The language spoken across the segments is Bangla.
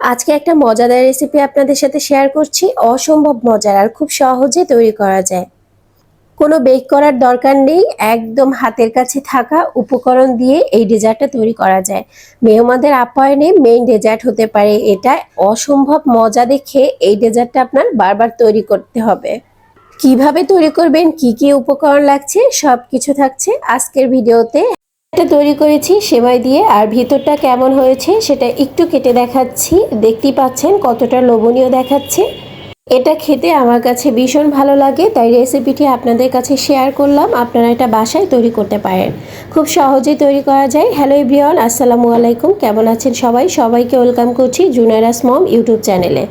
আজকে একটা মজাদার রেসিপি আপনাদের সাথে শেয়ার করছি। অসম্ভব মজার আর খুব সহজে তৈরি করা যায়। কোনো বেক করার দরকার নেই, একদম হাতের কাছে থাকা উপকরণ দিয়ে এই ডেজার্টটা তৈরি করা যায়। মেহমানদের আপ্যায়নে মেইন ডেজার্ট হতে পারে এটা। অসম্ভব মজা দেখে এই ডেজার্টটা আপনার বারবার তৈরি করতে হবে। কীভাবে তৈরি করবেন, কি কি উপকরণ লাগছে সব কিছু থাকছে আজকের ভিডিওতে এটা তৈরি করেছি সেমাই দিয়ে, আর ভিতরটা কেমন হয়েছে সেটা একটু কেটে দেখাচ্ছি। দেখতেই পাচ্ছেন কতটা লোভনীয় দেখাচ্ছে। এটা খেতে আমার কাছে ভীষণ ভালো লাগে, তাই রেসিপিটি আপনাদের কাছে শেয়ার করলাম। আপনারা এটা বাসায় তৈরি করতে পারেন। খুব সহজেই তৈরি করা যায়। হ্যালো ইব্রিয়ন আসসালামু আলাইকুম। কেমন আছেন সবাই? সবাইকে ওয়েলকাম করছি জুনারাস মম ইউটিউব চ্যানেলে।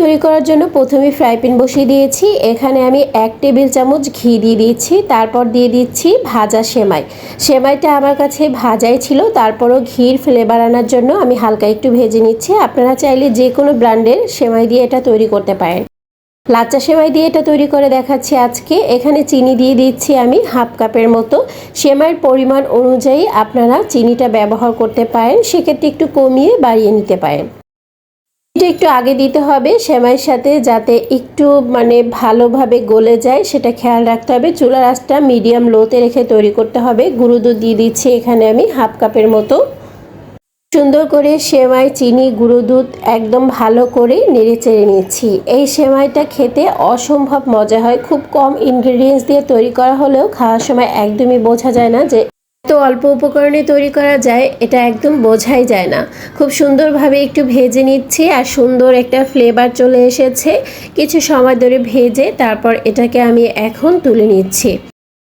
তৈরি করার জন্য প্রথমে ফ্রাই প্যান বসিয়ে দিয়েছি। এখানে আমি এক টেবিল চামচ ঘি দিয়ে দিচ্ছি তারপর দিয়ে দিচ্ছি ভাজা সেমাই। সেমাইটা আমার কাছে ভাজাই ছিল। তারপরও ঘির ফ্লেভার আনার জন্য আমি হালকা একটু ভেজে নিচ্ছি। আপনারা চাইলে যে কোনো ব্র্যান্ডের সেমাই দিয়ে এটা তৈরি করতে পারেন। লাচ্চা সেমাই দিয়ে এটা তৈরি করে দেখাচ্ছি আজকে। এখানে চিনি দিয়ে দিচ্ছি আমি হাফ কাপের মতো। সেমাইয়ের পরিমাণ অনুযায়ী আপনারা চিনিটা ব্যবহার করতে পারেন। সেক্ষেত্রে একটু কমিয়ে বাড়িয়ে নিতে পারেন। এটা একটু আগে দিতে হবে, সেমাইয়ের সাথে যাতে একটু মানে ভালোভাবে গলে যায়, সেটা খেয়াল রাখতে হবে। চুলার আঁচটা মিডিয়াম লোতে রেখে তৈরি করতে হবে। গুঁড়ো দুধ দিয়ে দিচ্ছি এখানে আমি হাফ কাপের মতো। সুন্দর করে সেমাই, চিনি, গুঁড়ো দুধ একদম ভালো করে নেড়ে চেড়ে নিচ্ছি। এই সেমাইটা খেতে অসম্ভব মজা হয়। খুব কম ইনগ্রিডিয়েন্টস দিয়ে তৈরি করা হলেও খাওয়ার সময় একদমই বোঝা যায় না যে এত অল্প উপকরণে তৈরি করা যায়, এটা একদম বোঝাই যায় না। খুব সুন্দরভাবে একটু ভেজে নিচ্ছি আর সুন্দর একটা ফ্লেভার চলে এসেছে। কিছু সময় ধরে ভেজে তারপর এটাকে আমি এখন তুলে নিচ্ছি।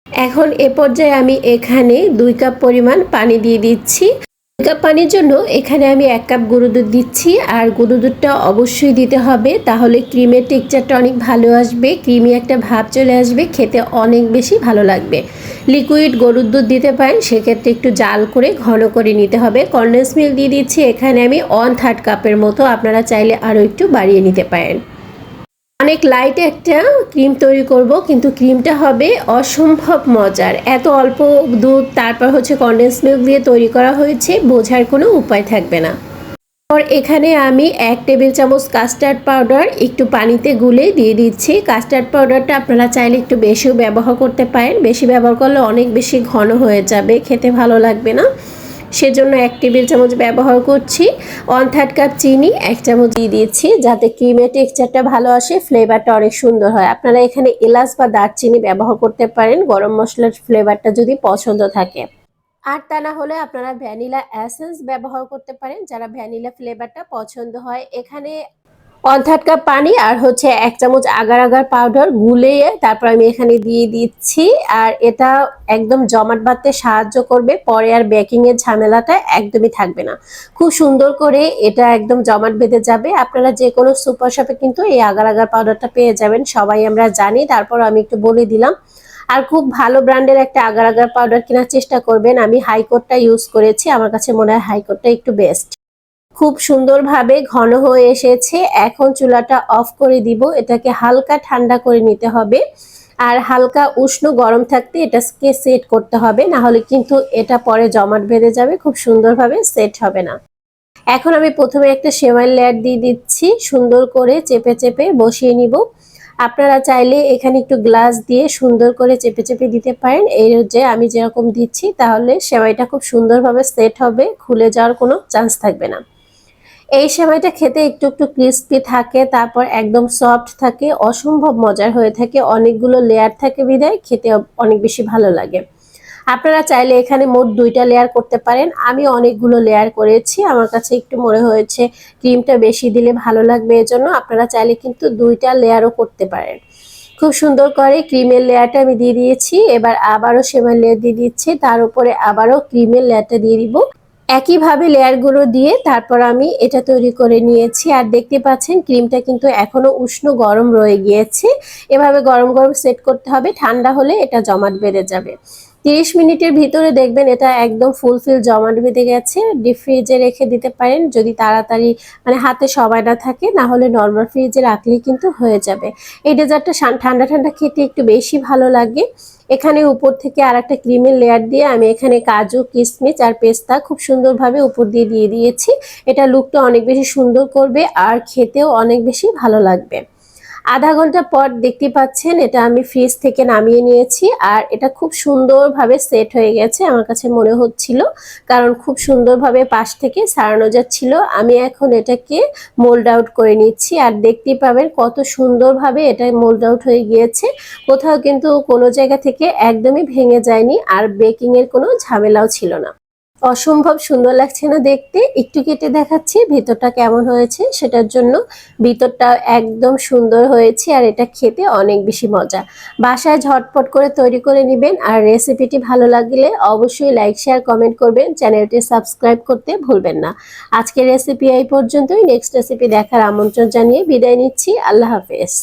এখন এ পর্যায়ে আমি এখানে দুই কাপ পরিমাণ পানি দিয়ে দিচ্ছি। দুই কাপ পানির জন্য এখানে আমি এক কাপ গরু দুধ দিচ্ছি আর গরু দুধটা অবশ্যই দিতে হবে, তাহলে ক্রিমের টেক্সচারটা অনেক ভালো আসবে ক্রিমি একটা ভাব চলে আসবে, খেতে অনেক বেশি ভালো লাগবে। লিকুইড গরুর দুধ দিতে পারেন, সেক্ষেত্রে একটু জাল করে ঘন করে নিতে হবে। কন্ডেন্স মিল্ক দিয়ে দিচ্ছি, এখানে আমি ওয়ান থার্ড কাপের মতো, আপনারা চাইলে আরও একটু বাড়িয়ে নিতে পারেন। অনেক লাইট একটা ক্রিম তৈরি করব, কিন্তু ক্রিমটা হবে অসম্ভব মজার। এত অল্প দুধ, তারপর হচ্ছে কন্ডেন্স মিল্ক দিয়ে তৈরি করা হয়েছে, বোঝার কোনো উপায় থাকবে না। পর এখানে আমি এক টেবিল চামচ কাস্টার্ড পাউডার একটু পানিতে গুলে দিয়ে দিচ্ছি। কাস্টার্ড পাউডারটা আপনারা চাইলে একটু বেশিও ব্যবহার করতে পারেন। বেশি ব্যবহার করলে অনেক বেশি ঘন হয়ে যাবে, খেতে ভালো লাগবে না। সেজন্য এক টেবিল চামচ ব্যবহার করছি। ওয়ান থার্ড কাপ চিনি এক চামচ দিয়ে দিয়েছি যাতে ক্রিমের টেক্সচারটা ভালো আসে, ফ্লেভারটা অনেক সুন্দর হয়। আপনারা এখানে এলাচ বা দারচিনি ব্যবহার করতে পারেন। গরম মশলার ফ্লেভারটা যদি পছন্দ থাকে। আর তা না হলে আপনারা ভ্যানিলা অ্যাসেন্স ব্যবহার করতে পারেন, যারা ভ্যানিলা ফ্লেভারটা পছন্দ হয়। এখানে থার্ড কাপ পানি আর হচ্ছে এক চামচ আগার আগার পাউডার গুলিয়ে তারপর আমি এখানে দিয়ে দিচ্ছি। আর এটা একদম জমাট বাঁধতে সাহায্য করবে, পরে আর বেকিং এর ঝামেলাটা একদমই থাকবে না। খুব সুন্দর করে এটা একদম জমাট বেঁধে যাবে। আপনারা যে কোনো সুপার শপে কিন্তু এই আগার আগার পাউডারটা পেয়ে যাবেন, সবাই আমরা জানি। তারপর আমি একটু বলে দিলাম আর খুব ভালো ব্র্যান্ডের একটা আগার আগার পাউডার কেনার চেষ্টা করবেন। আমি হাইকোটটা ইউজ করেছি, আমার কাছে মনে হয় হাইকোটটা একটু বেস্ট খুব সুন্দরভাবে ঘন হয়ে এসেছে, এখন চুলাটা অফ করে দিব। এটাকে হালকা ঠান্ডা করে নিতে হবে। আর হালকা উষ্ণ গরম থাকতে এটাকে সেট করতে হবে না হলে কিন্তু এটা পরে জমাট বেঁধে যাবে, খুব সুন্দরভাবে সেট হবে না। এখন আমি প্রথমে একটা সেমাইয়ের লেয়ার দিয়ে দিচ্ছি, সুন্দর করে চেপে চেপে বসিয়ে নিব। আপনারা চাইলে এখানে একটু গ্লাস দিয়ে সুন্দর করে চেপে চেপে দিতে পারেন। এই যে আমি যেরকম দিচ্ছি, তাহলে সেমাইটা খুব সুন্দরভাবে সেট হবে, খুলে যাওয়ার কোনো চান্স থাকবে না। এই সেমাইটা খেতে একটু একটু ক্রিস্পি থাকে, তারপর একদম সফট থাকে, অসম্ভব মজার হয়ে থাকে, অনেকগুলো লেয়ার থাকে বিদায় খেতে অনেক বেশি ভালো লাগে। আপনারা চাইলে এখানে মোট দুইটা লেয়ার করতে পারেন। আমি অনেকগুলো লেয়ার করেছি। আমার কাছে একটু মনে হয়েছে ক্রিমটা বেশি দিলে ভালো লাগবে এজন্য। আপনারা চাইলে কিন্তু দুইটা লেয়ারও করতে পারেন। খুব সুন্দর করে ক্রিমের লেয়ারটা আমি দিয়ে দিয়েছি। এবার আবারও সেমাই লেয়ার দিয়ে দিচ্ছি। তার উপরে আবারও ক্রিমের লেয়ারটা দিয়ে দিব। একইভাবে লেয়ারগুলো দিয়ে তারপর আমি এটা তৈরি করে নিয়েছি। আর দেখতে পাচ্ছেন ক্রিমটা কিন্তু এখনও উষ্ণ গরম রয়ে গিয়েছে। এভাবে গরম গরম সেট করতে হবে। ঠান্ডা হলে এটা জমাট বেড়ে যাবে। তিরিশ মিনিটের ভিতরে দেখবেন এটা একদম ফুলফিল জমাট বেঁধে গেছে। ডিপ ফ্রিজে রেখে দিতে পারেন যদি তাড়াতাড়ি মানে হাতে সময় না থাকে, না হলে নর্মাল ফ্রিজে রাখলেই কিন্তু হয়ে যাবে। এই ডেজার্টটা ঠান্ডা ঠান্ডা খেতে একটু বেশি ভালো লাগে। এখানে উপর থেকে আর একটা ক্রিমের লেয়ার দিয়ে আমি এখানে কাজু কিশমিশ আর পেস্তা খুব সুন্দরভাবে উপর দিয়ে দিয়ে দিয়েছি। এটা লুকটা অনেক বেশি সুন্দর করবে আর খেতেও অনেক বেশি ভালো লাগবে। আধা ঘণ্টা পর দেখতে পাচ্ছেন, এটা আমি ফ্রিজ থেকে নামিয়ে নিয়েছি আর এটা খুব সুন্দরভাবে সেট হয়ে গেছে আমার কাছে মনে হচ্ছিল। কারণ খুব সুন্দরভাবে পাশ থেকে সারানো যাচ্ছিল। আমি এখন এটাকে মোল্ড আউট করে নিচ্ছি আর দেখতে পাবেন কত সুন্দরভাবে এটা মোল্ড আউট হয়ে গিয়েছে। কোথাও কিন্তু কোনো জায়গা থেকে একদমই ভেঙে যায়নি আর বেকিং এর কোনো ঝামেলাও ছিল না। অসম্ভব সুন্দর লাগছে না দেখতে। একটু কেটে দেখাচ্ছি, ভিতরটা কেমন হয়েছে সেটার জন্য। ভিতরটা একদম সুন্দর হয়েছে আর এটা খেতে অনেক বেশি মজা। বাসায় ঝটপট করে তৈরি করে নেবেন আর রেসিপিটি ভালো লাগলে অবশ্যই লাইক, শেয়ার, কমেন্ট করবেন। চ্যানেলটি সাবস্ক্রাইব করতে ভুলবেন না। আজকের রেসিপি এই পর্যন্তই। নেক্সট রেসিপি দেখার আমন্ত্রণ জানিয়ে বিদায় নিচ্ছি। আল্লাহ হাফেজ।